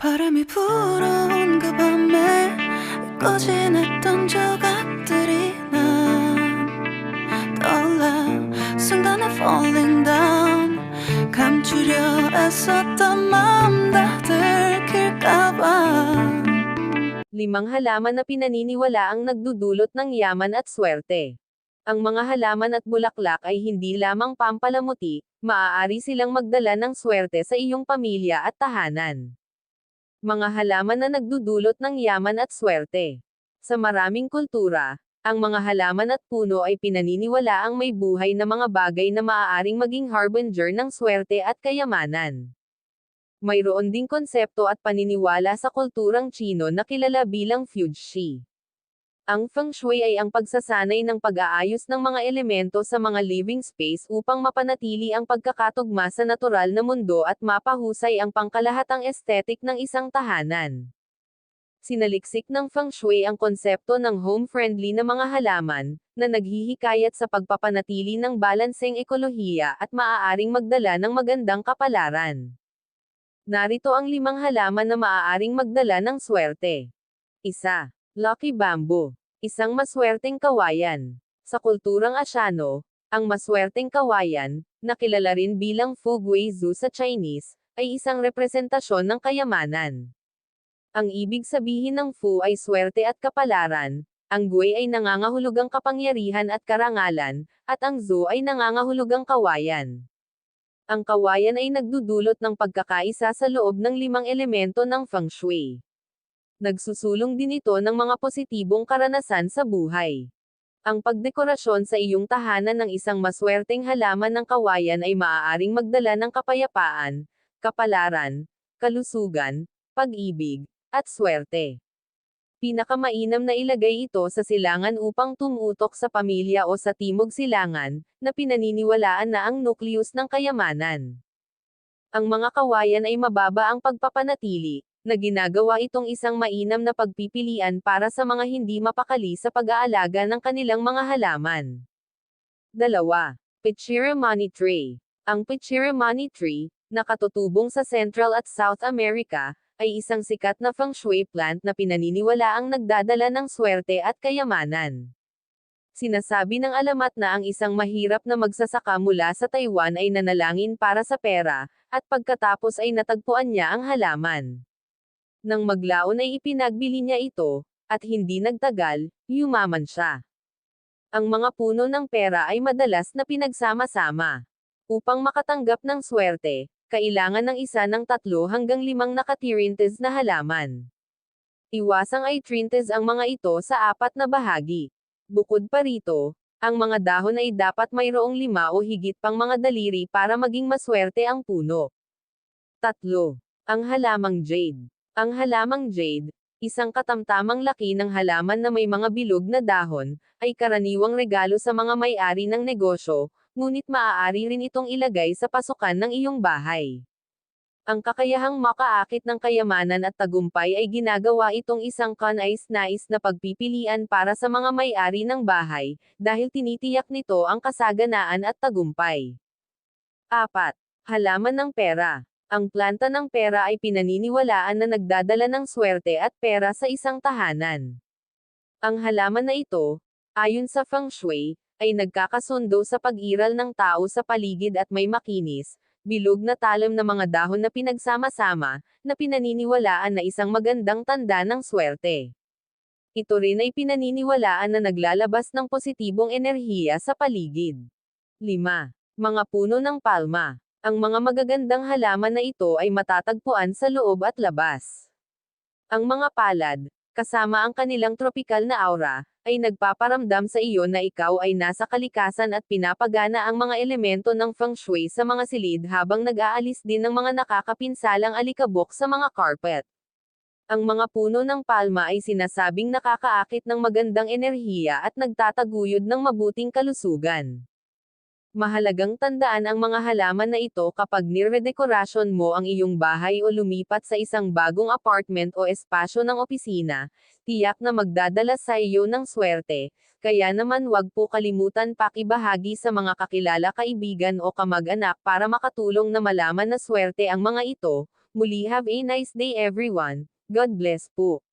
바람이 불어온 그 밤에 잊고 지냈던 조각들이 난 떠올라 순간에 falling down 감추려 애썼던 마음 다 들킬까봐 Limang halaman na pinaniniwala ang nagdudulot ng yaman at swerte. Ang mga halaman at bulaklak ay hindi lamang pampalamuti, maaari silang magdala ng swerte sa iyong pamilya at tahanan. Mga halaman na nagdudulot ng yaman at swerte. Sa maraming kultura, ang mga halaman at puno ay pinaniniwala ang may buhay na mga bagay na maaaring maging harbinger ng swerte at kayamanan. Mayroon ding konsepto at paniniwala sa kulturang Chino na kilala bilang Fuji. Ang Feng Shui ay ang pagsasanay ng pag-aayos ng mga elemento sa mga living space upang mapanatili ang pagkakatugma sa natural na mundo at mapahusay ang pangkalahatang aesthetic ng isang tahanan. Sinaliksik ng Feng Shui ang konsepto ng home-friendly na mga halaman, na naghihikayat sa pagpapanatili ng balanseng ekolohiya at maaaring magdala ng magandang kapalaran. Narito ang limang halaman na maaaring magdala ng swerte. Isa. Lucky Bamboo. Isang maswerteng kawayan. Sa kulturang Asyano, ang maswerteng kawayan, na kilala rin bilang Fu Guizhu sa Chinese, ay isang representasyon ng kayamanan. Ang ibig sabihin ng Fu ay swerte at kapalaran, ang Gui ay nangangahulugang kapangyarihan at karangalan, at ang Zhu ay nangangahulugang kawayan. Ang kawayan ay nagdudulot ng pagkakaisa sa loob ng limang elemento ng feng shui. Nagsusulong din ito ng mga positibong karanasan sa buhay. Ang pagdekorasyon sa iyong tahanan ng isang maswerteng halaman ng kawayan ay maaaring magdala ng kapayapaan, kapalaran, kalusugan, pag-ibig, at swerte. Pinakamainam na ilagay ito sa silangan upang tumutok sa pamilya o sa timog silangan, na pinaniniwalaan na ang nukleus ng kayamanan. Ang mga kawayan ay mababa ang pagpapanatili, na ginagawa itong isang mainam na pagpipilian para sa mga hindi mapakali sa pag-aalaga ng kanilang mga halaman. Dalawa. Pichira Money Tree. Ang Pichira Money Tree, na katutubong sa Central at South America, ay isang sikat na feng shui plant na pinaniniwala ang nagdadala ng swerte at kayamanan. Sinasabi ng alamat na ang isang mahirap na magsasaka mula sa Taiwan ay nanalangin para sa pera, at pagkatapos ay natagpuan niya ang halaman. Nang maglaon ay ipinagbili niya ito, at hindi nagtagal, yumaman siya. Ang mga puno ng pera ay madalas na pinagsama-sama. Upang makatanggap ng swerte, kailangan ng isa ng tatlo hanggang limang nakatirintes na halaman. Iwasang ay trintes ang mga ito sa apat na bahagi. Bukod pa rito, ang mga dahon ay dapat mayroong lima o higit pang mga daliri para maging maswerte ang puno. Tatlo. Ang halamang jade. Ang halamang jade, isang katamtamang laki ng halaman na may mga bilog na dahon, ay karaniwang regalo sa mga may-ari ng negosyo, ngunit maaari rin itong ilagay sa pasukan ng iyong bahay. Ang kakayahang makaakit ng kayamanan at tagumpay ay ginagawa itong isang kanais-nais na pagpipilian para sa mga may-ari ng bahay, dahil tinitiyak nito ang kasaganaan at tagumpay. 4. Halaman ng pera. Ang planta ng pera ay pinaniniwalaan na nagdadala ng swerte at pera sa isang tahanan. Ang halaman na ito, ayon sa feng shui, ay nagkakasundo sa pag-iral ng tao sa paligid at may makinis, bilog na talam na mga dahon na pinagsama-sama, na pinaniniwalaan na isang magandang tanda ng swerte. Ito rin ay pinaniniwalaan na naglalabas ng positibong enerhiya sa paligid. 5. Mga puno ng palma. Ang mga magagandang halaman na ito ay matatagpuan sa loob at labas. Ang mga palad, kasama ang kanilang tropikal na aura, ay nagpaparamdam sa iyo na ikaw ay nasa kalikasan at pinapagana ang mga elemento ng feng shui sa mga silid habang nag-aalis din ng mga nakakapinsalang alikabok sa mga carpet. Ang mga puno ng palma ay sinasabing nakakaakit ng magandang enerhiya at nagtataguyod ng mabuting kalusugan. Mahalagang tandaan ang mga halaman na ito kapag nirredekorasyon mo ang iyong bahay o lumipat sa isang bagong apartment o espasyo ng opisina, tiyak na magdadala sa iyo ng swerte, kaya naman wag po kalimutan pakibahagi sa mga kakilala kaibigan o kamag-anak para makatulong na malaman na swerte ang mga ito, Muli have a nice day everyone. God bless po.